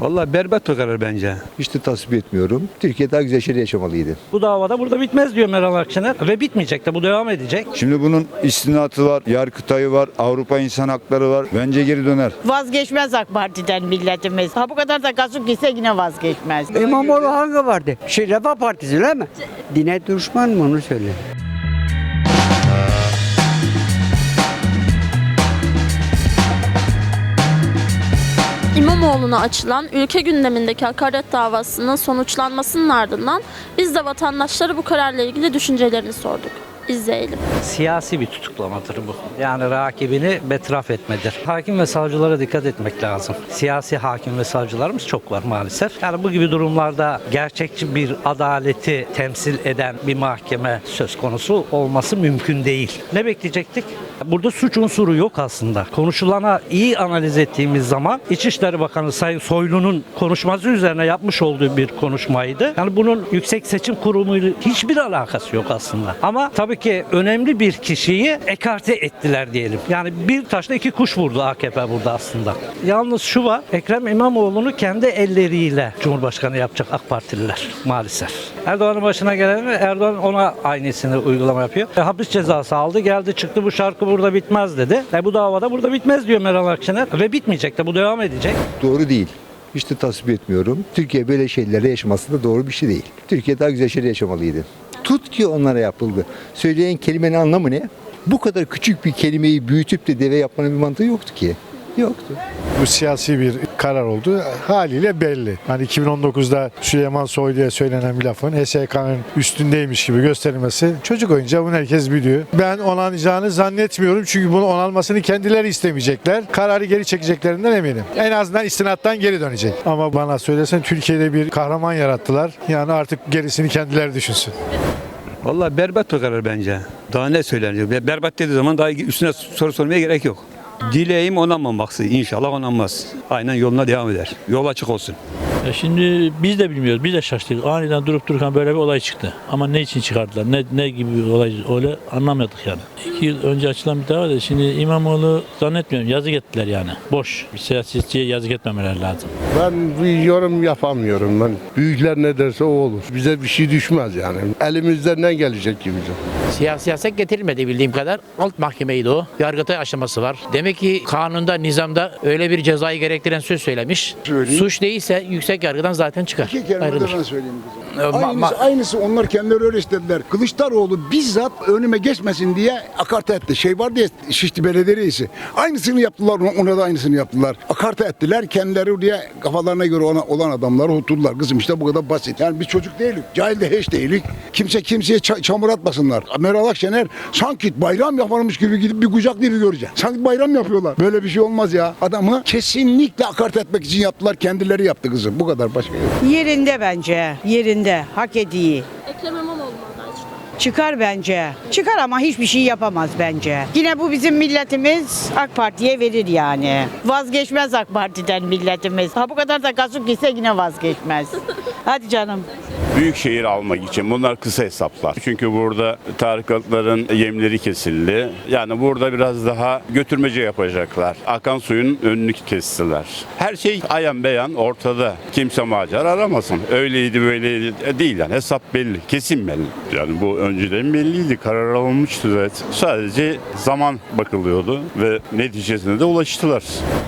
Vallahi berbat bir karar bence. Hiç de tasvip etmiyorum. Türkiye daha güzel şeyler yaşamalıydı. Bu davada burada bitmez diyor Meral Akşener ve bitmeyecek de bu devam edecek. Şimdi bunun istinatı var, yargıtayı var, Avrupa İnsan Hakları var. Bence geri döner. Vazgeçmez AK Parti'den milletimiz. Ha bu kadar da gazık gitse yine vazgeçmez. İmamoğlu hangi vardı? Şey Refah Partisi değil mi? Dine düşman mı onu söyle. İmamoğlu'na açılan ülke gündemindeki hakaret davasının sonuçlanmasının ardından biz de vatandaşlara bu kararla ilgili düşüncelerini sorduk. İzleyelim. Siyasi bir tutuklamadır bu. Yani rakibini betraf etmedir. Hakim ve savcılara dikkat etmek lazım. Siyasi hakim ve savcılarımız çok var maalesef. Yani bu gibi durumlarda gerçekçi bir adaleti temsil eden bir mahkeme söz konusu olması mümkün değil. Ne bekleyecektik? Burada suç unsuru yok aslında. Konuşulana iyi analiz ettiğimiz zaman İçişleri Bakanı Sayın Soylu'nun konuşması üzerine yapmış olduğu bir konuşmaydı. Yani bunun Yüksek Seçim Kurumu'yla hiçbir alakası yok aslında. Ama tabii ki önemli bir kişiyi ekarte ettiler diyelim. Yani bir taşla iki kuş vurdu AKP burada aslında. Yalnız şu var, Ekrem İmamoğlu'nu kendi elleriyle Cumhurbaşkanı yapacak AK Partililer maalesef. Erdoğan'ın başına gelen Erdoğan ona aynısını uygulama yapıyor. E, hapis cezası aldı, geldi çıktı bu şarkı burada bitmez dedi. E, bu davada burada bitmez diyor Meral Akşener ve bitmeyecek de bu devam edecek. Doğru değil. Hiç de tasvip etmiyorum. Türkiye böyle şeylerle yaşaması da doğru bir şey değil. Türkiye daha güzel şeyler yaşamalıydı. Tut ki onlara yapıldı. Söyleyen kelimenin anlamı ne? Bu kadar küçük bir kelimeyi büyütüp de deve yapmanın bir mantığı yoktu ki. Yoktu. Bu siyasi bir karar oldu. Haliyle belli. Hani 2019'da Süleyman Soylu'ya söylenen bir lafın HSK'nın üstündeymiş gibi gösterilmesi çocuk oyuncağı bunu herkes biliyor. Ben onanacağını zannetmiyorum çünkü bunu onanmasını kendileri istemeyecekler. Kararı geri çekeceklerinden eminim. En azından istinattan geri dönecek. Ama bana söylesen Türkiye'de bir kahraman yarattılar. Yani artık gerisini kendileri düşünsün. Vallahi berbat bir karar bence. Daha ne söylenecek? Be- Berbat dediği zaman daha üstüne soru sormaya gerek yok. Dileğim onanmaması. İnşallah onanmaz. Aynen yoluna devam eder. Yol açık olsun. Ya şimdi biz de bilmiyoruz. Biz de şaştık. Aniden durup dururken böyle bir olay çıktı. Ama ne için çıkardılar? Ne ne gibi bir olay öyle anlamadık yani. İki yıl önce açılan bir dava da şimdi İmamoğlu zannetmiyorum yazık ettiler yani. Boş. Bir siyasetçiye yazık etmemeleri lazım. Ben bir yorum yapamıyorum. Ben büyükler ne derse o olur. Bize bir şey düşmez yani. Elimizden ne gelecek gibi. Siyasi siyaset getirilmedi bildiğim kadar. Alt mahkemeydi o. Yargıtay aşaması var. Demek ki kanunda, nizamda öyle bir cezayı gerektiren söz söylemiş. Suç değilse yüksek yargıdan zaten çıkar. İki kelime de Ayrılır. ben söyleyeyim kızım. Ee, Aynısı, onlar kendileri öyle istediler. Kılıçdaroğlu bizzat önüme geçmesin diye akarta etti. Şey var diye Şişli Belediye Reisi. Aynısını yaptılar ona, da aynısını yaptılar. Akarta ettiler. Kendileri diye kafalarına göre ona, olan adamları oturdular. Kızım işte bu kadar basit. Yani biz çocuk değiliz. Cahil de hiç değiliz. Kimse kimseye ça- çamur atmasınlar. Meral Akşener sanki bayram yaparmış gibi gidip bir kucak gibi görecek. Sanki bayram yapıyorlar. Böyle bir şey olmaz ya. Adamı kesinlikle akarta etmek için yaptılar. Kendileri yaptı kızım. Bu kadar başka yok. Yerinde bence. Yerinde. Hak ediği. Ekrem İmamoğlu mu aday çıkar? Çıkar bence. Çıkar ama hiçbir şey yapamaz bence. Yine bu bizim milletimiz AK Parti'ye verir yani. Vazgeçmez AK Parti'den milletimiz. Ha bu kadar da gazık gitse yine vazgeçmez. Hadi canım. Büyük şehir almak için bunlar kısa hesaplar. Çünkü burada tarikatların yemleri kesildi. Yani burada biraz daha götürmece yapacaklar. Akan suyun önünü kestiler. Her şey ayan beyan ortada. Kimse macar aramasın. Öyleydi böyleydi E, değil yani hesap belli. Kesin belli. Yani bu önceden belliydi. Karar alınmıştı zaten. Sadece zaman bakılıyordu ve neticesine de ulaştılar.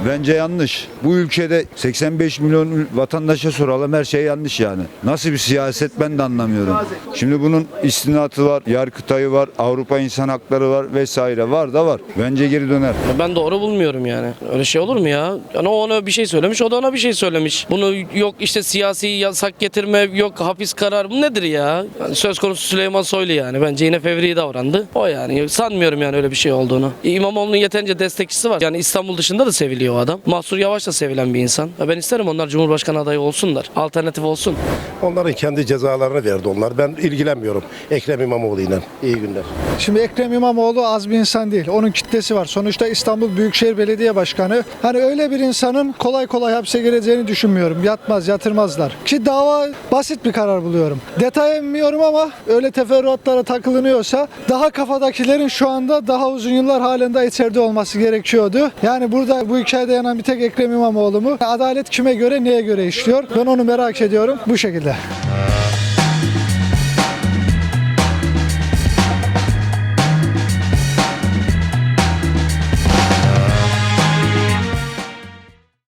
Bence yanlış. Bu ülkede 85 milyon vatandaşa soralım her şey yanlış yani. Nasıl bir siyaset ben de anlamıyorum. Şimdi bunun istinatı var, yargıtayı var, Avrupa İnsan Hakları var vesaire var da var. Bence geri döner. Ben doğru bulmuyorum yani. Öyle şey olur mu ya? Yani o ona bir şey söylemiş, o da ona bir şey söylemiş. Bunu yok işte siyasi yasak getirme, yok hapis karar. Bu nedir ya? Yani söz konusu Süleyman Soylu yani. Bence yine fevri davrandı. O yani. Sanmıyorum yani öyle bir şey olduğunu. İmamoğlu'nun yeterince destekçisi var. Yani İstanbul dışında da seviliyor o adam. Mahsur Yavaş da sevilen bir insan. Ben isterim onlar Cumhurbaşkanı adayı olsunlar. Alternatif olsun. Onların kendi cezalarını verdi onlar. Ben ilgilenmiyorum Ekrem İmamoğlu ile. İyi günler. Şimdi Ekrem İmamoğlu az bir insan değil. Onun kitlesi var. Sonuçta İstanbul Büyükşehir Belediye Başkanı. Hani öyle bir insanın kolay kolay hapse gireceğini düşünmüyorum. Yatmaz, yatırmazlar. Ki dava basit bir karar buluyorum. Detaya inmiyorum ama öyle teferruatlara takılınıyorsa daha kafadakilerin şu anda daha uzun yıllar halinde içeride olması gerekiyordu. Yani burada bu hikayede yanan bir tek Ekrem İmamoğlu mu? Adalet kime göre, neye göre işliyor? Ben onu merak ediyorum. Bu şekilde. だ。